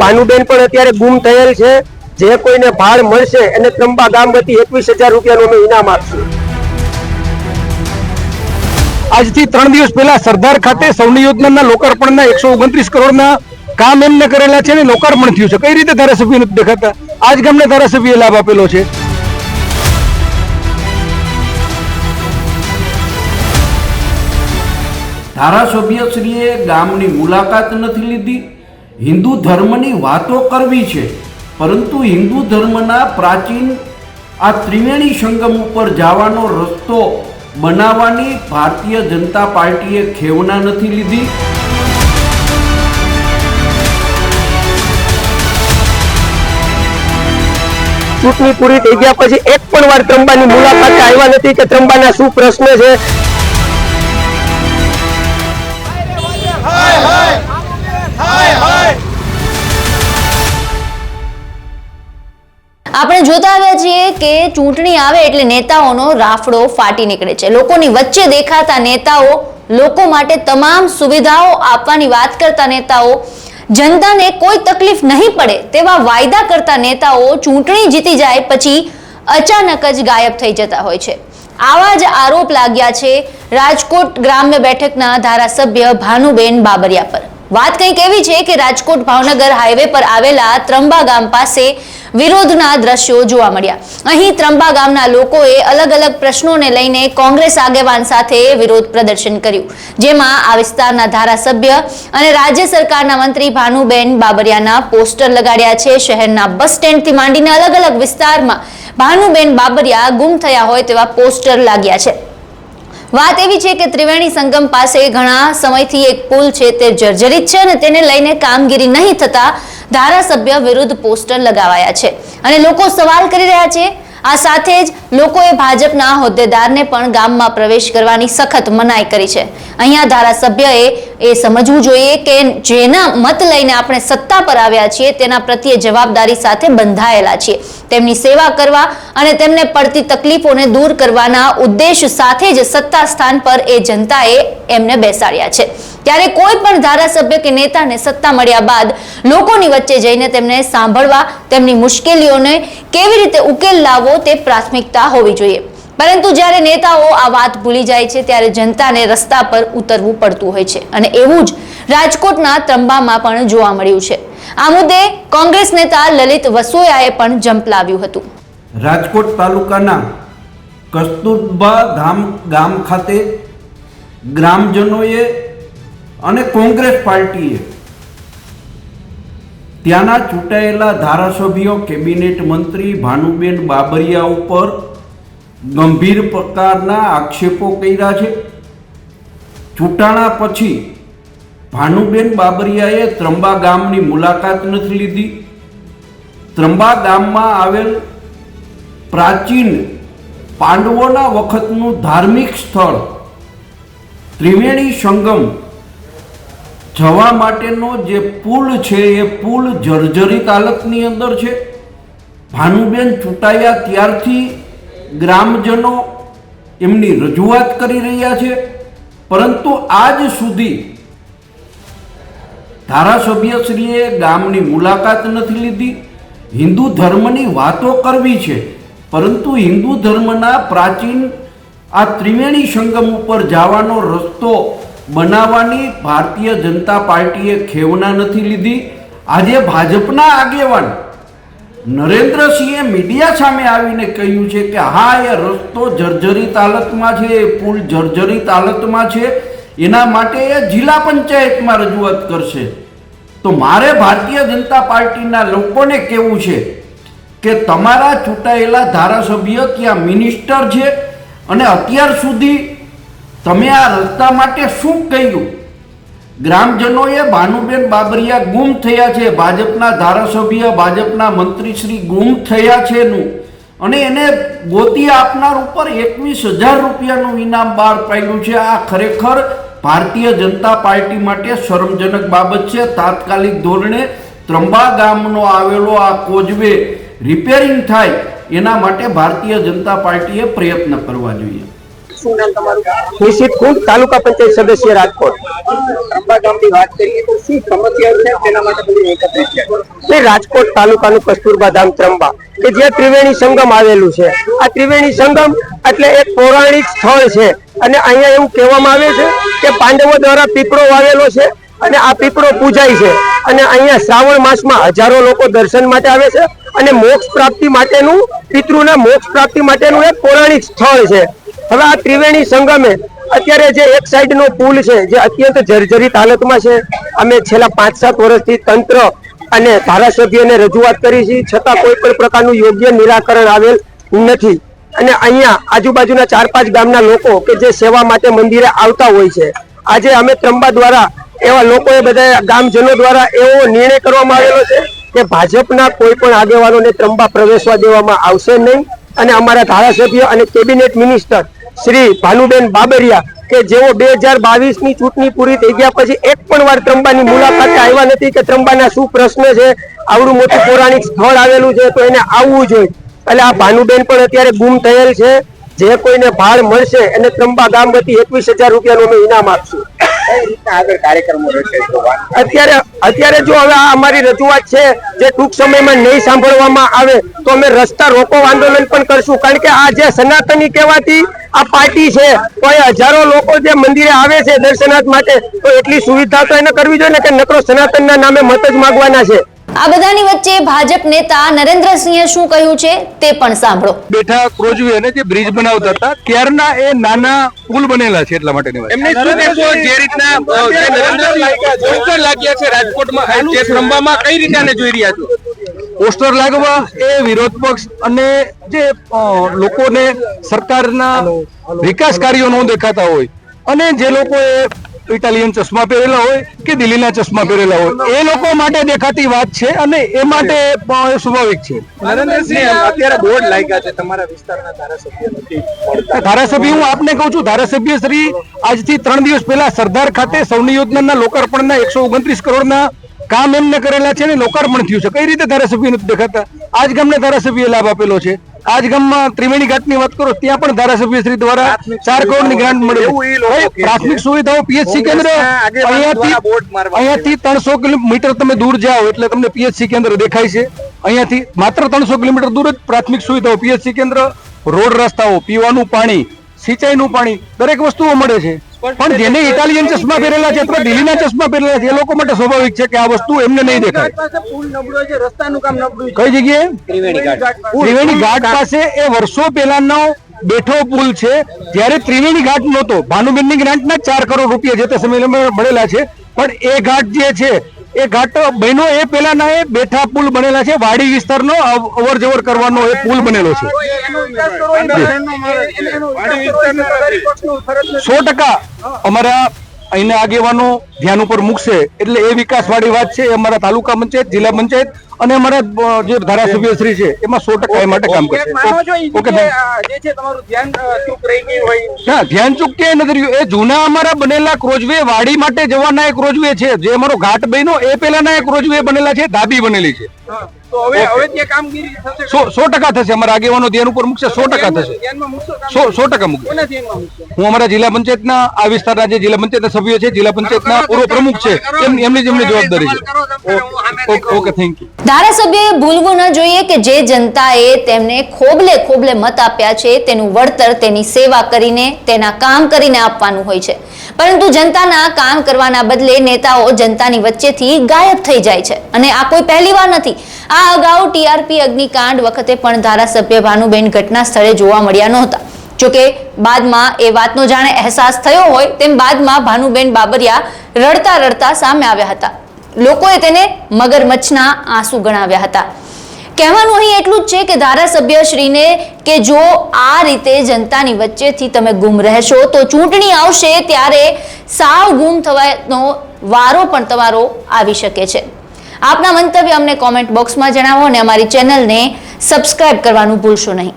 ભાનુબેન પણ અત્યારે ગુમ થયેલ છે. જે કોઈને ભાડ મળશે એને ત્રંબા ગામ વતી એકવીસ હજાર રૂપિયાનું અમે ઇનામ આપશું. આજથી ત્રણ દિવસ પહેલા સરદાર ખાતે સૌની યોજનાના લોકાર્પણના એકસો ઓગણત્રીસ કરોડના કામ એમને કરેલા છે અને લોકાર્પણ થયું છે. કઈ રીતે ધારાસભ્ય નથી દેખાતા? આજ ગામને ધારાસભ્ય લાભ આપેલો છે. ધારાસભ્યશ્રીએ ગામની મુલાકાત નથી લીધી. હિન્દુ ધર્મની વાતો કરવી છે. પરંતુ હિન્દુ ધર્મના પ્રાચીન આ ત્રિવેણી સંગમ ઉપર જવાનો રસ્તો બનાવવાની ભારતીય જનતા પાર્ટીએ ખેવના નથી લીધી. ચૂંટણી પૂરી થઈ ગયા પછી એક પણ વાર ત્રંબાની મુલાકાતે આવ્યા નથી કે ત્રંબાના શું પ્રશ્ન છે. આપણે જોતા આવ્યા છીએ કે ચૂંટણી આવે એટલે નેતાઓનો રાફડો ફાટી નીકળે છે. લોકોની વચ્ચે દેખાતા નેતાઓ લોકો માટે તમામ સુવિધાઓ આપવાની વાત કરતા નેતાઓ, જનતાને કોઈ તકલીફ નહીં પડે તેવા વાયદા કરતા નેતાઓ ચૂંટણી જીતી જાય પછી અચાનક જ ગાયબ થઈ જતા હોય છે. આવા જ આરોપ લાગ્યા છે રાજકોટ ગ્રામ્ય બેઠકના ધારાસભ્ય ભાનુબેન બાબરિયા પર. વાત કંઈક એવી છે કે રાજકોટ ભાવનગર હાઈવે પર આવેલા ત્રંબા ગામ પાસે વિરોધના દ્રશ્યો જોવા મળ્યા. અહીં ત્રંબા ગામના લોકોએ અલગ અલગ પ્રશ્નોને લઈને કોંગ્રેસ આગેવાન સાથે વિરોધ પ્રદર્શન કર્યું, જેમાં આ વિસ્તારના ધારાસભ્ય અને રાજ્ય સરકારના મંત્રી ભાનુબેન બાબરિયાના પોસ્ટર લગાડ્યા છે. શહેરના બસ સ્ટેન્ડથી માંડીને અલગ અલગ વિસ્તારમાં ભાનુબેન બાબરિયા ગુમ થયા હોય તેવા પોસ્ટર લાગ્યા છે. વાત એવી છે કે ત્રિવેણી સંગમ પાસે ઘણા સમયથી એક પુલ છે, તે જર્જરિત છે અને તેને લઈને કામગીરી નહીં થતા ધારાસભ્ય વિરુદ્ધ પોસ્ટર લગાવાયા છે. અને લોકો સવાલ કરી રહ્યા છે આ સાથે જ લોકોએ ભાજપના હોદ્દેદારને પણ ગામમાં પ્રવેશ કરવાની સખત મનાઈ કરી છે. અહીંયા ધારાસભ્યએ એ સમજવું જોઈએ કે જેના મત લઈને આપણે સત્તા પર આવ્યા છીએ, તેના પ્રત્યે જવાબદારી સાથે બંધાયેલા છીએ. તેમની સેવા કરવા અને તેમને પડતી તકલીફોને દૂર કરવાના ઉદ્દેશ સાથે જ સત્તા સ્થાન પર એ જનતાએ એમને બેસાડ્યા છે. ત્યારે કોઈ પણ ધારાસભ્ય કે નેતાને સત્તા મળ્યા બાદ લોકોની વચ્ચે જઈને તેમને સાંભળવા, તેમની મુશ્કેલીઓને કેવી રીતે ઉકેલ લાવવો તે પ્રાથમિકતા હોવી જોઈએ. પરંતુ જ્યારે નેતાઓ આ વાત ભૂલી જાય છે, ત્યારે જનતાને રસ્તા પર ઉતરવું પડતું હોય છે. અને એવું જ રાજકોટના ત્રંબામાં પણ જોવા મળ્યું છે. આ મુદ્દે કોંગ્રેસ નેતા લલિત વસોયાએ પણ જંપલાવ્યું હતું. રાજકોટ તાલુકાના કસ્તુરબા ધામ ગામ ખાતે ગ્રામજનોએ અને કોંગ્રેસ પાર્ટીએ ત્યાંના ચૂંટાયેલા ધારાસભ્યો, કેબિનેટ મંત્રી ભાનુબેન બાબરિયા ઉપર ગંભીર પ્રકારના આક્ષેપો કર્યા છે. ચૂંટાણા પછી ભાનુબેન બાબરિયાએ ત્રંબા ગામની મુલાકાત નથી લીધી. ત્રંબા ગામમાં આવેલ પ્રાચીન પાંડવોના વખતનું ધાર્મિક સ્થળ ત્રિવેણી સંગમ જવા માટેનો જે પુલ છે, એ પુલ જર્જરિત હાલતની અંદર છે. ભાનુબેન ચૂંટાયા ત્યારથી ગ્રામજનો એમની રજૂઆત કરી રહ્યા છે. પરંતુ આજ સુધી ધારાસભ્યશ્રીએ ગામની મુલાકાત નથી લીધી. હિન્દુ ધર્મની વાતો કરવી છે. પરંતુ હિન્દુ ધર્મના પ્રાચીન આ ત્રિવેણી સંગમ ઉપર જવાનો રસ્તો બનાવવાની ભારતીય જનતા પાર્ટીએ ખેવના નથી લીધી. આજે ભાજપના આગેવાન નરેન્દ્રસિંહે મીડિયા સામે આવીને કહ્યું છે કે હા, એ રસ્તો જર્જરિત હાલતમાં છે, એ પુલ જર્જરિત હાલતમાં છે, એના માટે એ જિલ્લા પંચાયતમાં રજૂઆત કરશે. તો મારે ભારતીય જનતા પાર્ટીના લોકોને કહેવું છે કે તમારા ચૂંટાયેલા ધારાસભ્ય, ત્યાં મિનિસ્ટર છે અને અત્યાર સુધી તમે આ રસ્તા માટે શું કહ્યું? ગ્રામજનોએ ભાનુબેન બાબરિયા ગુમ થયા છે. ભાજપના ધારાસભ્ય, ભાજપના મંત્રીશ્રી ગુમ થયા છે નું. અને એને ગોતી આપનાર ઉપર એકવીસ હજાર રૂપિયાનું ઇનામ બહાર પાડ્યું છે. આ ખરેખર ભારતીય જનતા પાર્ટી માટે શરમજનક બાબત છે. તાત્કાલિક ધોરણે ત્રંબા ગામનો આવેલો આ કોજવે રિપેરિંગ થાય, એના માટે ભારતીય જનતા પાર્ટીએ પ્રયત્ન કરવા જોઈએ. નામ કુંડ તાલુકા પંચાયત સદસ્ય રાજકોટ. તો રાજકોટ તાલુકાનું કસ્તુરબા ધામ ત્રંબા કે જ્યાં ત્રિવેણી સંગમ આવેલું છે. આ ત્રિવેણી સંગમ એટલે એક પૌરાણિક સ્થળ છે. અને અહીંયા એવું કહેવામાં આવે છે કે પાંડવો દ્વારા પીપળો વાવેલો છે અને આ પીપળો પૂજાય છે. અને અહીંયા શ્રાવણ માસમાં હજારો લોકો દર્શન માટે આવે છે અને મોક્ષ પ્રાપ્તિ માટેનું પિતૃના મોક્ષ પ્રાપ્તિ માટેનું એક પૌરાણિક સ્થળ છે. હવે આ ત્રિવેણી સંગમે અત્યારે જે એક સાઈડ નો પુલ છે, જે અત્યંત જર્જરિત હાલતમાં છે, અમે છેલ્લા પાંચ સાત વર્ષથી તંત્ર અને ધારાસભ્યને રજૂઆત કરી છે, છતાં કોઈ પણ પ્રકારનું યોગ્ય નિરાકરણ આવેલ નથી. અને અહીંયા આજુબાજુના ચાર પાંચ ગામના લોકો કે જે સેવા માટે મંદિરે આવતા હોય છે, આજે અમે ત્રંબા દ્વારા એવા લોકોએ બધા ગામજનો દ્વારા એવો નિર્ણય કરવામાં આવેલો છે કે ભાજપના કોઈ પણ આગેવાનોને ત્રંબા પ્રવેશવા દેવામાં આવશે નહીં. અને અમારા ધારાસભ્ય અને કેબિનેટ મિનિસ્ટર શ્રી ભાનુબેન બાબરિયા કે જેઓ બે ની ચૂંટણી પૂરી થઈ ગયા પછી એક પણ વાર ત્રંબાની મુલાકાતે આવ્યા નથી કે ત્રંબાના શું પ્રશ્ન છે, આવડું મોટું પૌરાણિક સ્થળ આવેલું છે, તો એને આવવું જોઈએ. એટલે આ ભાનુબેન પણ અત્યારે ગુમ થયેલ છે. જે કોઈને ભાડ મળશે એને ત્રંબા ગામ વતી એકવીસ હજાર રૂપિયાનું અમે ઇનામ આપશું. અત્યારે જો હવે આ અમારી રજૂઆત છે જે ટૂંક સમયમાં નહીં સાંભળવામાં આવે, તો અમે રસ્તા રોકો આંદોલન પણ કરશું. કારણ કે આ જે સનાતની કહેવાતી આ પાર્ટી છે, તો એ હજારો લોકો જે મંદિરે આવે છે દર્શનાર્થ માટે, તો એટલી સુવિધા તો એને કરવી જોઈએ ને કે નકરો સનાતનના નામે મત જ માંગવાના છે. આ બધાની વચ્ચે ભાજપ નેતા નરેન્દ્રસિંહે શું કહ્યું છે તે પણ સાંભળો. બેઠા ક્રોજવી અને જે બ્રિજ બનાવતા હતા ત્યારના એ નાના પુલ બનેલા છે એટલા માટેની વાત. એમને શું કહેશો જે રીતના નરેન્દ્રસિંહ પોસ્ટર લાગ્યા છે. રાજકોટમાં જે ત્રંબામાં કઈ રીતે આને જોઈ રહ્યા છો? પોસ્ટર લાગવા એ વિરોધ પક્ષ અને જે લોકોને સરકારના વિકાસ કાર્યો ન દેખાતા હોય અને જે લોકોએ ઇટાલિયન ચશ્મા પહેરેલા હોય કે દિલ્હીના ચશ્મા પહેરેલા હોય? એ લોકો માટે દેખાતી વાત છે અને એ માટે સ્વાભાવિક છે. અત્યારે બોર્ડ લાગ્યા છે. તમારા વિસ્તારના ધારાસભ્ય નથી ધારાસભ્ય હું આપને કહું છું ધારાસભ્ય શ્રી આજથી ત્રણ દિવસ પહેલા સરદાર ખાતે સૌની યોજનાના લોકાર્પણના એકસો ઓગણત્રીસ કરોડના કામ એમને કરેલા છે અને લોકાર્પણ થયું છે. કઈ રીતે ધારાસભ્ય નથી દેખાતા? આજ ગામને ધારાસભ્ય લાભ આપેલો છે. આજ ગામમાં ત્રિવેણી ઘાટની વાત કરો ત્યાં પણ ધારાસભ્ય શ્રી દ્વારા ચાર કરોડની ગ્રાન્ટ મળે. એવું એ લોકો કહે છે. પ્રાથમિક સુવિધાઓ પીએચસી કેન્દ્ર અહીંયાથી ત્રણસો કિલોમીટર તમે દૂર જાઓ એટલે તમને પીએચસી કેન્દ્ર દેખાય છે. અહીંયાથી માત્ર ત્રણસો કિલોમીટર દૂર જ પ્રાથમિક સુવિધાઓ પીએચસી કેન્દ્ર રોડ રસ્તાઓ પીવાનું પાણી સિંચાઈનું પાણી દરેક વસ્તુઓ મળે છે. પણ જેને ઇટાલિયન ચશ્મા પહેરેલા છે અથવા દિલ્હીના ચશ્મા પહેરેલા છે એ લોકો માટે સ્વાભાવિક છે કે આ વસ્તુ એમને નહીં દેખાય. પુલ નબળો છે રસ્તાનું કામ નબળું કઈ જગ્યાએ? ત્રિવેણી ઘાટ. ત્રિવેણી ઘાટ પાસે એ વર્ષો પહેલાનો બેઠો પુલ છે. જ્યારે ત્રિવેણી ઘાટ નહોતો ભાનુબેનની ગ્રાન્ટના ચાર કરોડ રૂપિયા જે તે સમયે મળેલા છે પણ એ ઘાટ જે છે એ ઘાટ બન્યો એ પહેલાના એ બેઠા પુલ બનેલા છે. વાડી વિસ્તારનો અવ- અવર જવર કરવાનો એ પુલ બનેલો છે. સો ટકા અમારા અહીંના આગેવાનો ધ્યાન ઉપર મૂકશે. એટલે એ વિકાસવાળી વાત છે. એ અમારા તાલુકા પંચાયત જિલ્લા પંચાયત અને અમારા જે ધારાસભ્ય શ્રી છે એમાં સો ટકા એ માટે કામ કરશે. ઓકે ધ્યાન ચૂક રહી ના ધ્યાન ચૂક ક્યાંય નથી રહ્યું. એ જૂના અમારા બનેલા ક્રોજવે વાડી માટે જવાના એક રોજવે છે. જે અમારો ઘાટ બન્યો એ પહેલાના એક રોજવે બનેલા છે ધાબી બનેલી છે. સો ટકા થશે અમારા આગેવાનો ધ્યાન ઉપર મૂકશે સો ટકા થશે? સો ટકા મૂકશે. હું અમારા જિલ્લા પંચાયતના આ વિસ્તારના જે જિલ્લા પંચાયતના સભ્યો છે જિલ્લા પંચાયતના પૂર્વ પ્રમુખ છે એમ- એમની જેમની એમની જવાબદારી છે. ઓકે થેન્ક યુ ધારાસભ્યએ ભૂલવું ન જોઈએ કે જે જનતાએ તેમને ખોબલે ખોબલે મત આપ્યા છે, તેનું વળતર, તેની સેવા કરીને તેના કામ કરીને આપવાનું હોય છે. પરંતુ જનતાના કામ કરવાના બદલે નેતાઓ જનતાની વચ્ચેથી ગાયબ થઈ જાય છે. અને આ કોઈ પહેલી વાર નથી. આ અગાઉ ટીઆરપી અગ્નિકાંડ વખતે પણ ધારાસભ્ય ભાનુબેન ઘટના સ્થળે જોવા મળ્યા નહોતા. જોકે બાદમાં એ વાતનો જાણે અહેસાસ થયો હોય, તેમ બાદમાં ભાનુબેન બાબરિયા રડતા રડતા સામે આવ્યા હતા. લોકોએ તેને મગરમચ્છના આંસુ ગણાવ્યા હતા. કહેવાનું અહીં એટલું જ છે કે ધારાસભ્ય શ્રીને કે જો આ રીતે જનતાની વચ્ચેથી તમે ગુમ રહેશો તો ચૂંટણી આવશે ત્યારે સાવ ગુમ થવાનો વારો પણ તમારો આવી શકે છે. આપના મંતવ્ય અમને કોમેન્ટ બોક્સમાં જણાવો અને અમારી ચેનલને સબસ્ક્રાઇબ કરવાનું ભૂલશો નહીં.